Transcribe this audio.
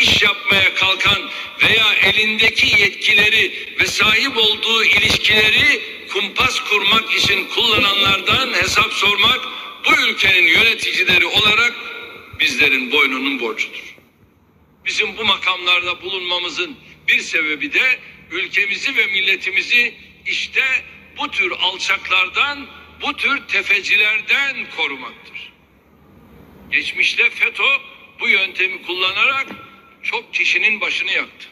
iş yapmaya kalkan veya elindeki yetkileri ve sahip olduğu ilişkileri kumpas kurmak için kullananlardan hesap sormak bu ülkenin yöneticileri olarak bizlerin boynunun borcudur. Bizim bu makamlarda bulunmamızın bir sebebi de ülkemizi ve milletimizi işte bu tür alçaklardan, bu tür tefecilerden korumaktır. Geçmişte FETÖ bu yöntemi kullanarak çok kişinin başını yaktı.